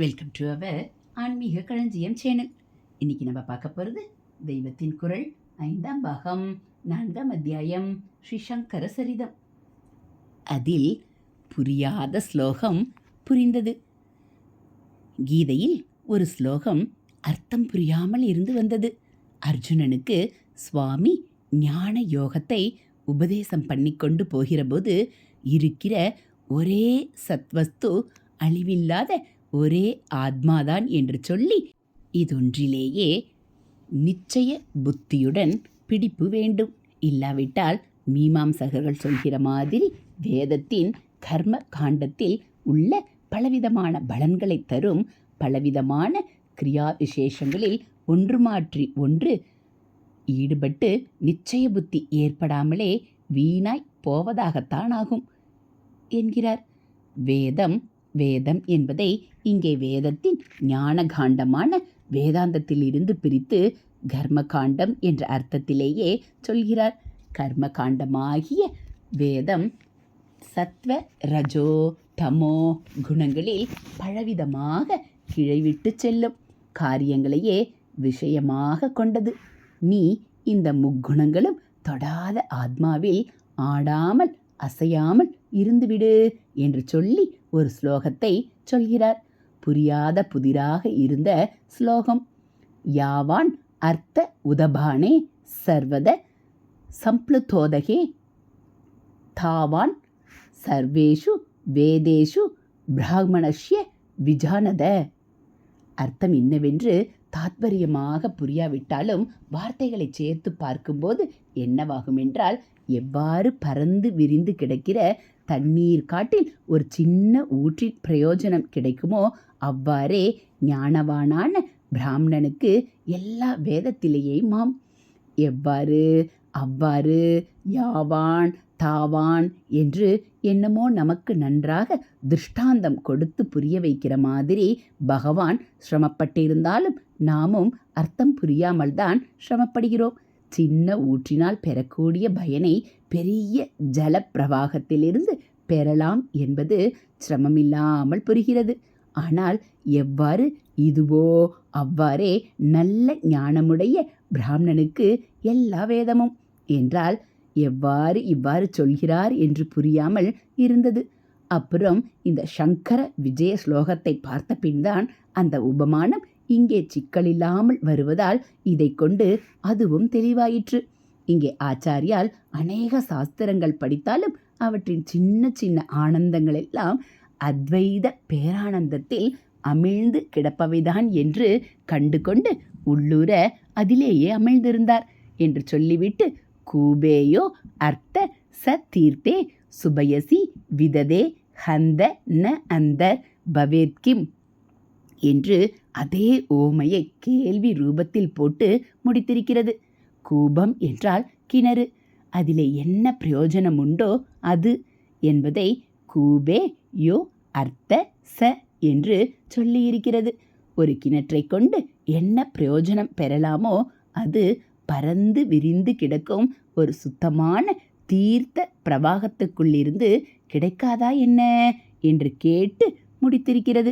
Welcome to our ஆன்மீக களஞ்சியம் channel இன்னைக்கு நம்ம பார்க்க போகிறது தெய்வத்தின் குரல் ஐந்தாம் பாகம் நான்காம் அத்தியாயம் ஸ்ரீ சங்கர சரிதம். அதில் புரியாத ஸ்லோகம் புரிந்தது. கீதையில் ஒரு ஸ்லோகம் அர்த்தம் புரியாமல் இருந்து வந்தது. அர்ஜுனனுக்கு சுவாமி ஞான யோகத்தை உபதேசம் பண்ணிக்கொண்டு போகிறபோது இருக்கிற ஒரே சத்வஸ்து அழிவில்லாத ஒரே ஆத்மாதான் என்று சொல்லி இதொன்றிலேயே நிச்சய புத்தியுடன் பிடிப்பு வேண்டும். இல்லாவிட்டால் மீமாம்சகர்கள் சொல்கிற மாதிரி வேதத்தின் கர்ம காண்டத்தில் உள்ள பலவிதமான பலன்களை தரும் பலவிதமான கிரியா விசேஷங்களில் ஒன்று மாற்றி ஒன்று ஈடுபட்டு நிச்சய புத்தி ஏற்படாமலே வீணாய் போவதாகத்தான் ஆகும் என்கிறார். வேதம் வேதம் என்பதை இங்கே வேதத்தின் ஞான காண்டமான வேதாந்தத்தில் இருந்து பிரித்து கர்மகாண்டம் என்ற அர்த்தத்திலேயே சொல்கிறார். கர்மகாண்டமாகிய வேதம் சத்வ ரஜோ தமோ குணங்களில் பலவிதமாக கிழைவிட்டு செல்லும். காரியங்களையே விஷயமாக கொண்டது. நீ இந்த முக்குணங்களும் தொடாத ஆத்மாவில் ஆடாமல் அசையாமல் இருந்துவிடு என்று சொல்லி ஒரு ஸ்லோகத்தை சொல்கிறார். புரியாத புதிராக இருந்த ஸ்லோகம். யாவான் அர்த்த உதபானே சர்வத சம்ப்ளுதோதகே. தாவான் சர்வேஷு வேதேஷு பிராமணஷ்ய விஜானத. அர்த்தம் என்னவென்று தாத்பரியமாக புரியாவிட்டாலும் வார்த்தைகளை சேர்த்து பார்க்கும்போது என்னவாகும் என்றால் எவ்வாறு பறந்து விரிந்து கிடக்கிற தண்ணீர் காட்டில் ஒரு சின்ன ஊற்றின் பிரயோஜனம் கிடைக்குமோ? அவ்வாறே ஞானவானான பிராமணனுக்கு எல்லா வேதத்திலேயேமாம். எவ்வாறு? அவ்வாறு யாவான் தாவான் என்று என்னமோ நமக்கு நன்றாக திருஷ்டாந்தம் கொடுத்து புரிய வைக்கிற மாதிரி பகவான் சிரமப்பட்டிருந்தாலும் நாமும் அர்த்தம் புரியாமல் தான் சிரமப்படுகிறோம். சின்ன ஊற்றினால் பெறக்கூடிய பயனை பெரிய ஜலப்பிரவாகத்திலிருந்து பெறலாம் என்பது சிரமமில்லாமல் புரிகிறது. ஆனால் எவ்வாறு? இதுவோ? அவ்வாறே நல்ல ஞானமுடைய பிராமணனுக்கு எல்லா வேதமும் என்றால் எவ்வாறு இவ்வாறு சொல்கிறார் என்று புரியாமல் இருந்தது. அப்புறம் இந்த சங்கர விஜய ஸ்லோகத்தை பார்த்த பின்தான் அந்த உபமானம் இங்கே சிக்கலில்லாமல் வருவதால் இதை கொண்டு அதுவும் தெளிவாயிற்று. இங்கே ஆச்சாரியால் அநேக சாஸ்திரங்கள் படித்தாலும் அவற்றின் சின்ன சின்ன ஆனந்தங்கள் எல்லாம் அத்வைத பேரானந்தத்தில் அமிழ்ந்து கிடப்பவைதான் என்று கண்டு கொண்டு உள்ளூர அதிலேயே அமிழ்ந்திருந்தார் என்று சொல்லிவிட்டு கூபேயோ அர்த்த ச தீர்த்தே சுபயசி விததே ஹந்த ந அந்த பவேத்கிம் என்று அதே ஓமையை கேள்வி ரூபத்தில் போட்டு முடித்திருக்கிறது. கூபம் என்றால் கிணறு. அதிலே என்ன பிரயோஜனம் உண்டோ அது என்பதை கூபே யோ அர்த்த ச என்று சொல்லியிருக்கிறது. ஒரு கிணற்றை கொண்டு என்ன பிரயோஜனம் பெறலாமோ அது பறந்து விரிந்து கிடக்கும் ஒரு சுத்தமான தீர்த்த பிரவாகத்துக்குள்ளிருந்து கிடைக்காதா என்ன? என்று கேட்டு முடித்திருக்கிறது.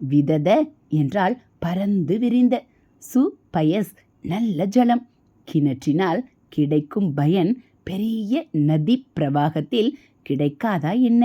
விதத என்றால் பறந்து விரிந்த. சு பயஸ் நல்ல ஜலம். கிணற்றினால் கிடைக்கும் பயன் பெரிய நதி பிரவாகத்தில் கிடைக்காதா என்ன?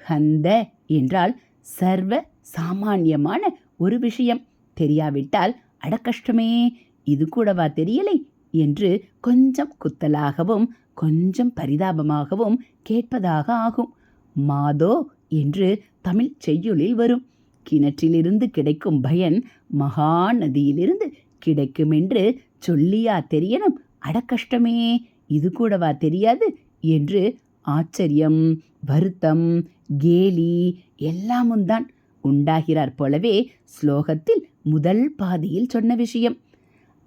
ஹந்த என்றால் சர்வ சாமானியமான ஒரு விஷயம். தெரியாவிட்டால் அடக்கஷ்டமே இது கூடவா தெரியலை? என்று கொஞ்சம் குத்தலாகவும் கொஞ்சம் பரிதாபமாகவும் கேட்பதாக ஆகும். மாதோ என்று தமிழ் செய்யுளில் வரும். கிணற்றிலிருந்து கிடைக்கும் பயன் மகா நதியிலிருந்து கிடைக்குமென்று சொல்லியா தெரியணும். அடக்கஷ்டமே இது கூடவா தெரியாது என்று ஆச்சரியம் வருத்தம் கேலி எல்லாமும் தான் உண்டாகிறார் போலவே ஸ்லோகத்தில் முதல் பாதியில் சொன்ன விஷயம்.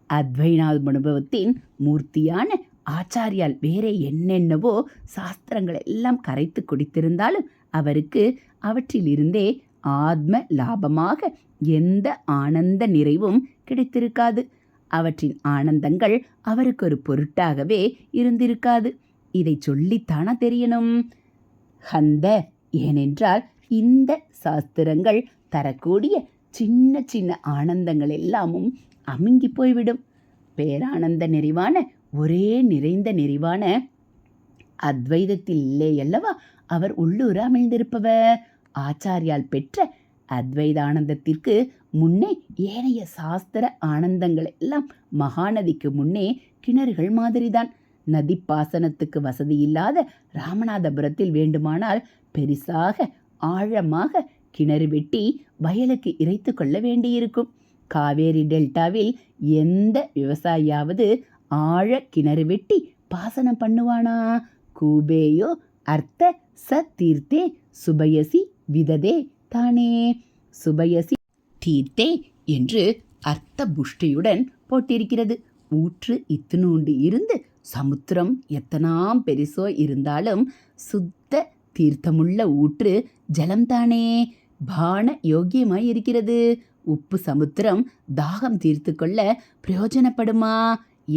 அத்வைநாத் அனுபவத்தின் மூர்த்தியான ஆச்சாரியால் வேற என்னென்னவோ சாஸ்திரங்கள் எல்லாம் கரைத்து குடித்திருந்தாலும் அவருக்கு அவற்றிலிருந்தே ஆத்ம லாபமாக எந்த ஆனந்த நிறைவும் கிடைத்திருக்காது. அவற்றின் ஆனந்தங்கள் அவருக்கு ஒரு பொருட்டாகவே இருந்திருக்காது. இதை சொல்லித்தானா தெரியணும்? ஹந்த ஏனென்றால் இந்த சாஸ்திரங்கள் தரக்கூடிய சின்ன சின்ன ஆனந்தங்கள் எல்லாமும் அமுங்கி போய்விடும். பேரானந்த நிறைவான ஒரே நிறைந்த நிறைவான அத்வைதத்தில் இல்லை அல்லவா அவர் உள்ளூர அமிழ்ந்திருப்பவர் ஆச்சாரியால் பெற்ற அத்வைதானந்தத்திற்கு முன்னே ஏனைய சாஸ்திர ஆனந்தங்கள் எல்லாம் மகாநதிக்கு முன்னே கிணறுகள் மாதிரிதான். நதி பாசனத்துக்கு வசதி இல்லாத ராமநாதபுரத்தில் வேண்டுமானால் பெரிசாக ஆழமாக கிணறு வெட்டி வயலுக்கு இறைத்து கொள்ள வேண்டியிருக்கும். காவேரி டெல்டாவில் எந்த விவசாயியாவது ஆழ கிணறு வெட்டி பாசனம் பண்ணுவானா? கூபேயோ அர்த்த ச தீர்த்தே சுபயசி விததே தானே. சுபயசி தீர்த்தே என்று அர்த்த புஷ்டியுடன் போட்டிருக்கிறது. ஊற்று இத்தினூண்டு இருந்து சமுத்திரம் எத்தனாம் பெரிசோ இருந்தாலும் சுத்த தீர்த்தமுள்ள ஊற்று ஜலம்தானே. பான யோக்கியமாய் இருக்கிறது உப்பு சமுத்திரம் தாகம் தீர்த்து கொள்ள பிரயோஜனப்படுமா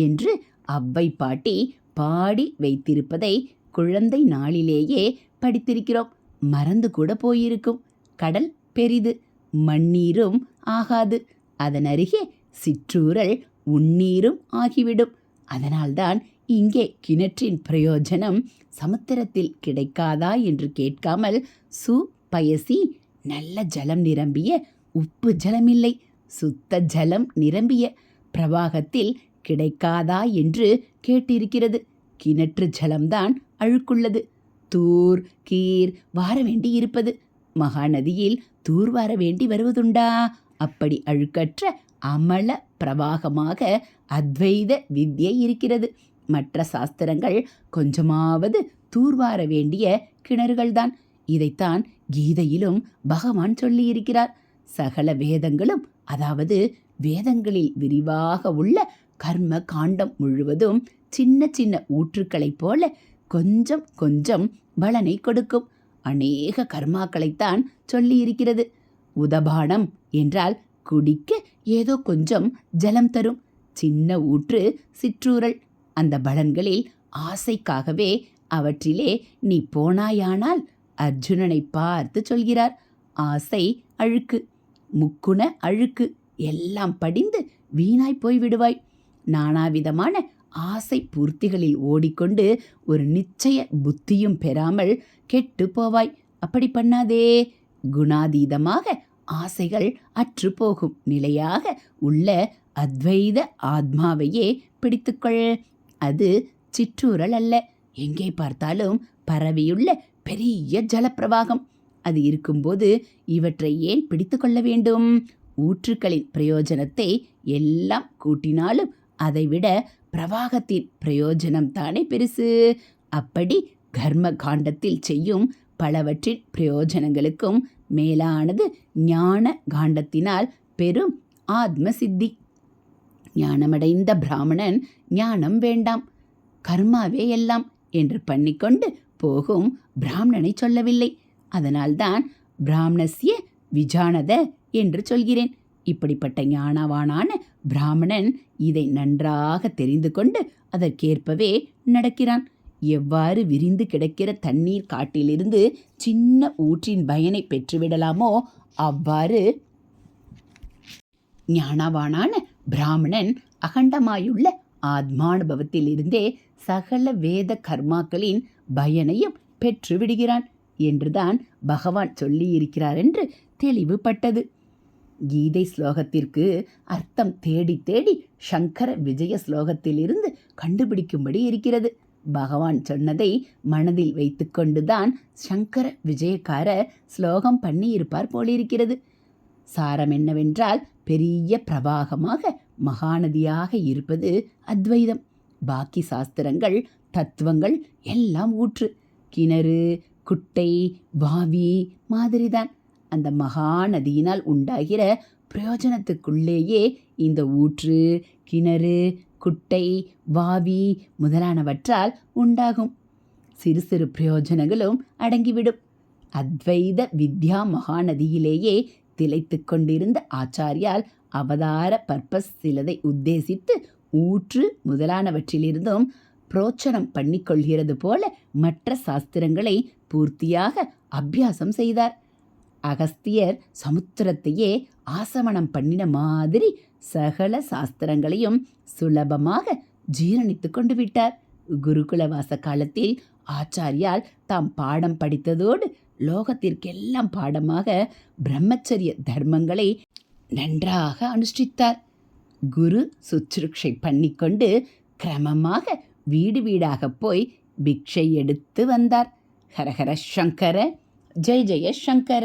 என்று அவ்வை பாட்டி பாடி வைத்திருப்பதை குழந்தை நாளிலேயே படித்திருக்கிறோம். மறந்து கூட போயிருக்கும். கடல் பெரிது மண்ணீரும் ஆகாது. அதன் அருகே சிற்றூரல் உண்ணீரும் ஆகிவிடும். அதனால்தான் இங்கே கிணற்றின் பிரயோஜனம் சமுத்திரத்தில் கிடைக்காதா என்று கேட்காமல் சு பயசி நல்ல ஜலம் நிரம்பிய உப்பு ஜலமில்லை. சுத்த ஜலம் நிரம்பிய பிரவாகத்தில் கிடைக்காதா என்று கேட்டிருக்கிறது. கிணற்று ஜலம்தான் அழுக்குள்ளது. தூர் கீர் வார வேண்டி இருப்பது. மகாநதியில் தூர் வார வேண்டி வருவதுண்டா? அப்படி அழுக்கற்ற அமல பிரவாகமாக அத்வைத வித்யை இருக்கிறது. மற்ற சாஸ்திரங்கள் கொஞ்சமாவது தூர்வார வேண்டிய கிணறுகள்தான். இதைத்தான் கீதையிலும் பகவான் சொல்லியிருக்கிறார். சகல வேதங்களும் அதாவது வேதங்களில் விரிவாக உள்ள கர்ம காண்டம் முழுவதும் சின்ன சின்ன ஊற்றுக்களைப் போல கொஞ்சம் கொஞ்சம் பலனை கொடுக்கும். அநேக கர்மாக்களைத்தான் சொல்லியிருக்கிறது. உதபானம் என்றால் குடிக்க ஏதோ கொஞ்சம் ஜலம் தரும். சின்ன ஊற்று சிற்றூரல் அந்த பலன்களில் ஆசைக்காகவே அவற்றிலே நீ போனாயானால் அர்ஜுனனை பார்த்து சொல்கிறார். ஆசை அழுக்கு முக்குண அழுக்கு எல்லாம் படிந்து வீணாய் போய் விடுவாய் நானாவிதமான ஆசை பூர்த்திகளில் ஓடிக்கொண்டு ஒரு நிச்சய புத்தியும் பெறாமல் கெட்டு போவாய் அப்படி பண்ணாதே. குணாதீதமாக ஆசைகள் அற்று போகும் நிலையாக உள்ள அத்வைத ஆத்மாவையே பிடித்துக்கொள். அது சிற்றூரல் அல்ல. எங்கே பார்த்தாலும் பரவியுள்ள பெரிய ஜலப்பிரவாகம். அது இருக்கும்போது இவற்றை ஏன் பிடித்து கொள்ள வேண்டும்? ஊற்றுக்களின் பிரயோஜனத்தை எல்லாம் கூட்டினாலும் அதைவிட பிரவாகத்தின் பிரயோஜனம் தானே பெருசு? அப்படி கர்ம காண்டத்தில் செய்யும் பலவற்றின் பிரயோஜனங்களுக்கும் மேலானது ஞான காண்டத்தினால் பெரும் ஆத்ம சித்தி ஞானமடைந்த பிராமணன் ஞானம் வேண்டாம் கர்மாவே எல்லாம் என்று பண்ணிக்கொண்டு போகும் பிராமணனை சொல்லவில்லை. அதனால்தான் பிராமணஸ்ய விஜானத என்று சொல்கிறேன். இப்படிப்பட்ட ஞானவானான பிராமணன் இதை நன்றாக தெரிந்து கொண்டு அதற்கேற்பவே நடக்கிறான். எவ்வாறு விரிந்து கிடக்கிற தண்ணீர் காட்டிலிருந்து சின்ன ஊற்றின் பயனை பெற்றுவிடலாமோ அவ்வாறு ஞானவானான பிராமணன் அகண்டமாயுள்ள ஆத்மானுபவத்திலிருந்தே சகல வேத கர்மாக்களின் பயனையும் பெற்றுவிடுகிறான் என்றுதான் பகவான் சொல்லியிருக்கிறார் என்று தெளிவுபட்டது. கீதை ஸ்லோகத்திற்கு அர்த்தம் தேடி தேடி சங்கர விஜய ஸ்லோகத்திலிருந்து கண்டுபிடிக்கும்படி இருக்கிறது. பகவான் சொன்னதை மனதில் வைத்துக்கொண்டுதான் சங்கர விஜயக்கார ஸ்லோகம் பண்ணியிருப்பார் போலிருக்கிறது. சாரம் என்னவென்றால் பெரிய பிரவாகமாக மகாநதியாக இருப்பது அத்வைதம். பாக்கி சாஸ்திரங்கள் தத்துவங்கள் எல்லாம் ஊற்று. கிணறு குட்டை பாவி மாதிரிதான். அந்த மகாநதியினால் உண்டாகிற பிரயோஜனத்துக்குள்ளேயே இந்த ஊற்று கிணறு குட்டை வாவி முதலானவற்றால் உண்டாகும். சிறு சிறு பிரயோஜனங்களும் அடங்கிவிடும். அத்வைத வித்யா மகாநதியிலேயே திளைத்து கொண்டிருந்த ஆச்சாரியால் அவதார பர்பஸ் சிலதை உத்தேசித்து ஊற்று முதலானவற்றிலிருந்தும் புரோச்சனம் பண்ணிக்கொள்கிறது போல மற்ற சாஸ்திரங்களை பூர்த்தியாக அபியாசம் செய்தார். அகஸ்தியர் சமுத்திரத்தையே ஆசமனம் பண்ணின மாதிரி சகல சாஸ்திரங்களையும் சுலபமாக ஜீரணித்து கொண்டு விட்டார். குருகுலவாச காலத்தில் ஆச்சாரியால் தாம் பாடம் படித்ததோடு லோகத்திற்கெல்லாம் பாடமாக பிரம்மச்சரிய தர்மங்களை நன்றாக அனுஷ்டித்தார். குரு சுற்றுக்ஷை பண்ணிக்கொண்டு கிரமமாக வீடு வீடாக போய் பிக்ஷை எடுத்து வந்தார். ஹரஹர சங்கர ஜெய் ஜெய சங்கர.